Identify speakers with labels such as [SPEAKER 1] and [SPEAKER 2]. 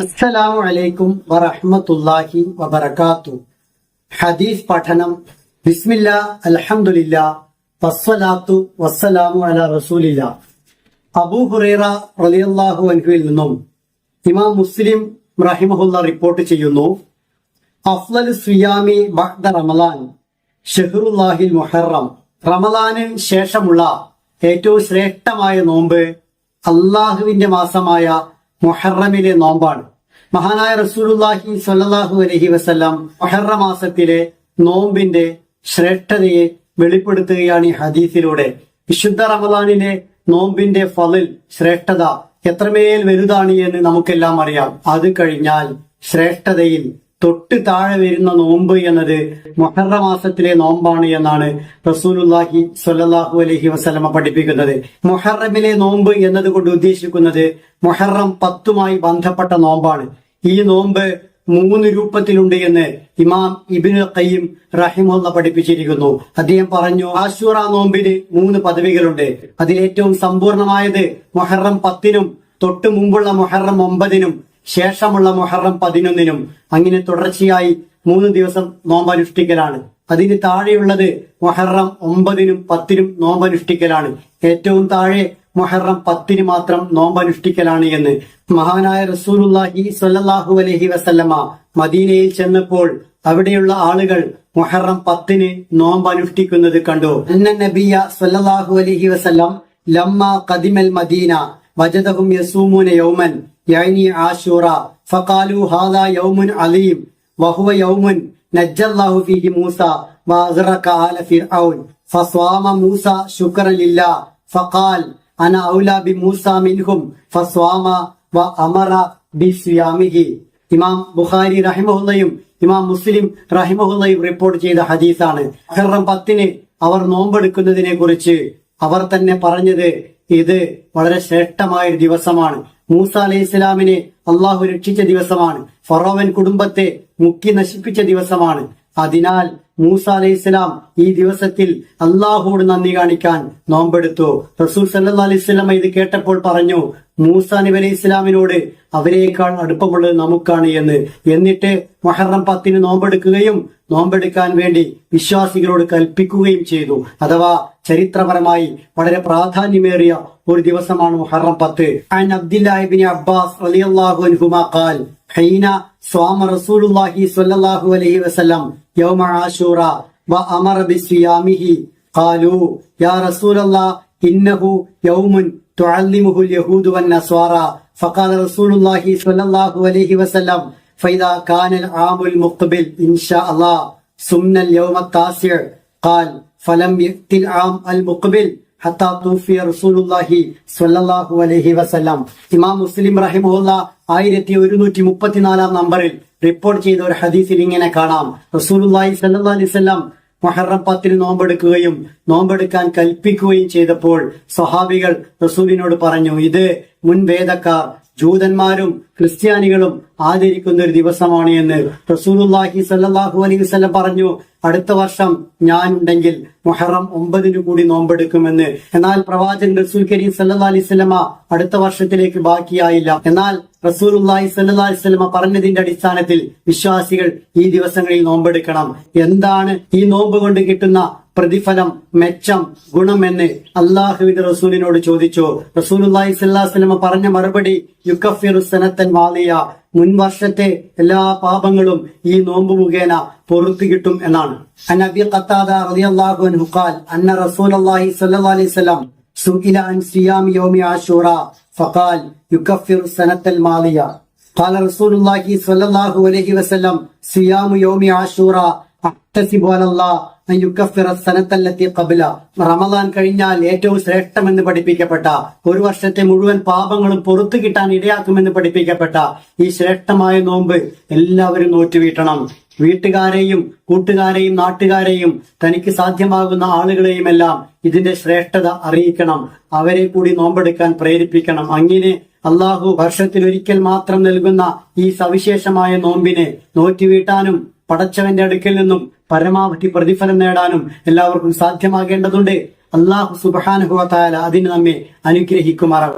[SPEAKER 1] അസ്സലാമു അലൈക്കും വറഹ്മത്തുള്ളാഹി വബറകാത്തു. ഹദീസ് പഠനം. ബിസ്മില്ല അൽഹംദുലില്ല വസ്സലാത്തു വസ്സലാമു അല റസൂലില്ല. അബൂ ഹുറൈറ റളിയല്ലാഹു അൻഹുവിൽ നിന്നും ഇമാം മുസ്ലിം റഹിമഹുല്ല റിപ്പോർട്ട് ചെയ്യുന്നു. അഫ്ലൽ സുയാമി ബഹ്ദ റമലാൻ ഷഹറുല്ലാഹിൽ മുഹറം. റമലാന് ശേഷമുള്ള ഏറ്റവും ശ്രേഷ്ഠമായ നോമ്പ് അള്ളാഹുവിന്റെ മാസമായ മുഹറമിലെ നോമ്പാണ്. മഹാനായ റസൂലുല്ലാഹി സ്വല്ലല്ലാഹു അലൈഹി വസല്ലം മൊഹറ മാസത്തിലെ നോമ്പിന്റെ ശ്രേഷ്ഠതയെ വെളിപ്പെടുത്തുകയാണ് ഈ ഹദീസിലൂടെ. വിശുദ്ധ റമദാനിലെ നോമ്പിന്റെ ഫലിൽ ശ്രേഷ്ഠത എത്രമേൽ വലുതാണ് എന്ന് നമുക്കെല്ലാം അറിയാം. അത് കഴിഞ്ഞാൽ ശ്രേഷ്ഠതയിൽ തൊട്ട് താഴെ വരുന്ന നോമ്പ് എന്നത് മൊഹറ മാസത്തിലെ നോമ്പാണ് എന്നാണ് റസൂലുല്ലാഹി സൊല്ലാഹു അലഹി വസ്ലമ പഠിപ്പിക്കുന്നത്. മൊഹറമിലെ നോമ്പ് എന്നതുകൊണ്ട് ഉദ്ദേശിക്കുന്നത് മൊഹറം പത്തുമായി ബന്ധപ്പെട്ട നോമ്പാണ്. ഈ നോമ്പ് മൂന്ന് രൂപത്തിലുണ്ട് എന്ന് ഇമാം ഇബിന് ഖയ്യിം റഹിമുള്ള പഠിപ്പിച്ചിരിക്കുന്നു. അദ്ദേഹം പറഞ്ഞു ആശുറ നോമ്പിന് മൂന്ന് പദവികളുണ്ട്. അതിലേറ്റവും സമ്പൂർണമായത് മൊഹറം പത്തിനും തൊട്ടു മുമ്പുള്ള മൊഹറം ഒമ്പതിനും ശേഷമുള്ള മൊഹറം പതിനൊന്നിനും അങ്ങനെ തുടർച്ചയായി മൂന്ന് ദിവസം നോമ്പനുഷ്ഠിക്കലാണ്. അതിന് താഴെയുള്ളത് മൊഹറം ഒമ്പതിനും പത്തിനും നോമ്പനുഷ്ഠിക്കലാണ്. ഏറ്റവും താഴെ മൊഹറം പത്തിന് മാത്രം നോമ്പനുഷ്ഠിക്കലാണ് എന്ന് മഹാനായ റസൂലുല്ലാഹി സല്ലാഹു അലഹി വസല്ലമ മദീനയിൽ ചെന്നപ്പോൾ അവിടെയുള്ള ആളുകൾ മൊഹറം പത്തിന് നോമ്പനുഷ്ഠിക്കുന്നത് കണ്ടു. അന്ന നബിയ സല്ലാഹു അലഹി വസല്ലം ലമ്മ കദിമൽ മദീന വജദഹും യസൂമുന യൗമൻ യഅനി ആശൂറ ഫഖാലു ഹാദാ യൗമുൻ അലീം വഹുവ യൗമുൻ നജ്ജല്ലാഹു ഫീഹി മൂസ വഅഗ്റക ആല ഫിർഔൻ ഫസ്വാമ മൂസ ശുക്ര ലില്ലാ ഫഖാൽ അന ഔലാ ബി മൂസ മിൻഹും ഫസ്വാമ വ അമറ ബി സിയാമിഹി ഇമാം ബുഖാരി റഹിമഹുല്ലയും ഇമാം മുസ്ലിം റഹിമഹുല്ലയും റിപ്പോർട്ട് ചെയ്ത ഹദീസാണ്. മുഹറം പത്തിന് അവർ നോമ്പെടുക്കുന്നതിനെ കുറിച്ച് അവർ തന്നെ പറഞ്ഞത് ഇത് വളരെ ശ്രേഷ്ഠമായ ദിവസമാണ്. മൂസ അലൈഹി ഇസ്ലാമിനെ അള്ളാഹു രക്ഷിച്ച ദിവസമാണ്. ഫറോവൻ കുടുംബത്തെ മുക്കി നശിപ്പിച്ച ദിവസമാണ്. അതിനാൽ മൂസ അലൈഹി ഇസ്ലാം ഈ ദിവസത്തിൽ അള്ളാഹുവോട് നന്ദി കാണിക്കാൻ നോമ്പെടുത്തു. റസൂൽ സല്ലാ അലൈഹി സ്വലാം ഇത് കേട്ടപ്പോൾ പറഞ്ഞു മൂസ നബി അലൈഹി ഇസ്ലാമിനോട് അവരെക്കാൾ അടുപ്പമുള്ളത് നമുക്കാണ് എന്ന്. എന്നിട്ട് മൊഹറം പത്തിന് നോമ്പെടുക്കുകയും നോമ്പെടുക്കാൻ വേണ്ടി വിശ്വാസികളോട് കൽപ്പിക്കുകയും ചെയ്തു. അഥവാ ചരിത്രപരമായി വളരെ പ്രാധാന്യമേറിയ ഒരു ദിവസമാണ് മുഹറം പത്ത്. അബ്ദുല്ലാഹിബിൻ അബ്ബാസ് റളിയല്ലാഹു അൻഹുമാ ഖാൽ ഹൈന സ്വാമ റസൂലുള്ളാഹി സ്വല്ലല്ലാഹു അലൈഹി വസല്ലം യൗമ ആശൂറ വ അമറ ബിസ്വിയാമിഹി ഖാലു യാ റസൂലല്ലാഹ് ഇന്നഹു യൗമുൻ تعلمه اليهود والنصارى فقال رسول الله صلى الله عليه وسلم فإذا كان العام المقبل إن شاء الله سمنا اليوم التاسع قال فلم يأتي العام المقبل ഹത്താ തൂഫിയ റസൂലുള്ളാഹി സ്വല്ലല്ലാഹു അലൈഹി വസല്ലം. ഇമാം മുസ്ലിം റഹിമുല്ല ആയിരത്തി ഒരുന്നൂറ്റി മുപ്പത്തിനാലാം നമ്പറിൽ റിപ്പോർട്ട് ചെയ്ത ഒരു ഹദീസിൽ ഇങ്ങനെ കാണാം. റസൂലുള്ളാഹി സ്വല്ലല്ലാഹു അലൈഹി വസല്ലം മൊഹറം പത്തിന് നോമ്പെടുക്കുകയും നോമ്പെടുക്കാൻ കൽപ്പിക്കുകയും ചെയ്തപ്പോൾ സ്വഹാബികൾ റസൂലിനോട് പറഞ്ഞു ഇത് മുൻവേദക്കാർ ജൂതന്മാരും ക്രിസ്ത്യാനികളും ആദരിക്കുന്ന ഒരു ദിവസമാണ് എന്ന് റസൂലുല്ലാഹി സല്ലാഹു അലൈഹി വസല്ലം പറഞ്ഞു. അടുത്ത വർഷം ഞാൻ ഉണ്ടെങ്കിൽ മുഹറം ഒമ്പതിനു കൂടി നോമ്പെടുക്കുമെന്ന്. എന്നാൽ പ്രവാചകൻ റസൂൽ കരീം സല്ലാ അലൈഹി അടുത്ത വർഷത്തിലേക്ക് ബാക്കിയായില്ല. എന്നാൽ റസൂലുല്ലാഹി സല്ലാ അലൈഹി പറഞ്ഞതിന്റെ അടിസ്ഥാനത്തിൽ വിശ്വാസികൾ ഈ ദിവസങ്ങളിൽ നോമ്പെടുക്കണം. എന്താണ് ഈ നോമ്പ് കൊണ്ട് കിട്ടുന്ന പ്രതിഫലം മെച്ചം ഗുണം എന്ന് അള്ളാഹുവിന്റെ റസൂലിനോട് ചോദിച്ചു. റസൂലുല്ലാഹി സ്വല്ലല്ലാഹു പറഞ്ഞ മറുപടി യുക്കഫിറുസനത്തൻ വാലിയ മുൻ വർഷത്തെ എല്ലാ പാപങ്ങളും ഈ നോമ്പ് മുഖേന പൊറത്തു കിട്ടും എന്നാണ് അനബി ഖത്താദ റളിയല്ലാഹു അൻഹു ഖാൽ അന്ന റസൂലുള്ളാഹി സ്വല്ലല്ലാഹു അലൈഹി വസല്ലം സുഇല അൻ സിയാം യൗമി ആശൂറ ഫഖാൽ യുക്കഫിറു സനത്തൽ മാലിയ قال رسول الله صلى الله عليه وسلم صيام يوم عاشوراء احتسب على الله റമദാൻ കഴിഞ്ഞാൽ ഏറ്റവും ശ്രേഷ്ഠമെന്ന് പഠിപ്പിക്കപ്പെട്ട ഒരു വർഷത്തെ മുഴുവൻ പാപങ്ങളും പുറത്തു കിട്ടാൻ ഇടയാക്കുമെന്ന് പഠിപ്പിക്കപ്പെട്ട ഈ ശ്രേഷ്ഠമായ നോമ്പ് എല്ലാവരും നോറ്റുവീട്ടണം. വീട്ടുകാരെയും കൂട്ടുകാരെയും നാട്ടുകാരെയും തനിക്ക് സാധ്യമാകുന്ന ആളുകളെയും എല്ലാം ഇതിന്റെ ശ്രേഷ്ഠത അറിയിക്കണം. അവരെ കൂടി നോമ്പെടുക്കാൻ പ്രേരിപ്പിക്കണം. അങ്ങനെ അള്ളാഹു വർഷത്തിൽ ഒരിക്കൽ മാത്രം നൽകുന്ന ഈ സവിശേഷമായ നോമ്പിനെ നോറ്റുവീട്ടാനും പടച്ചവന്റെ അടുക്കിൽ നിന്നും പരമാവധി പ്രതിഫലം നേടാനും എല്ലാവർക്കും സാധ്യമാകേണ്ടതുണ്ട്. അള്ളാഹു സുബാനുഭവത്തായാല അതിന് നമ്മെ അനുഗ്രഹിക്കുമാറാകും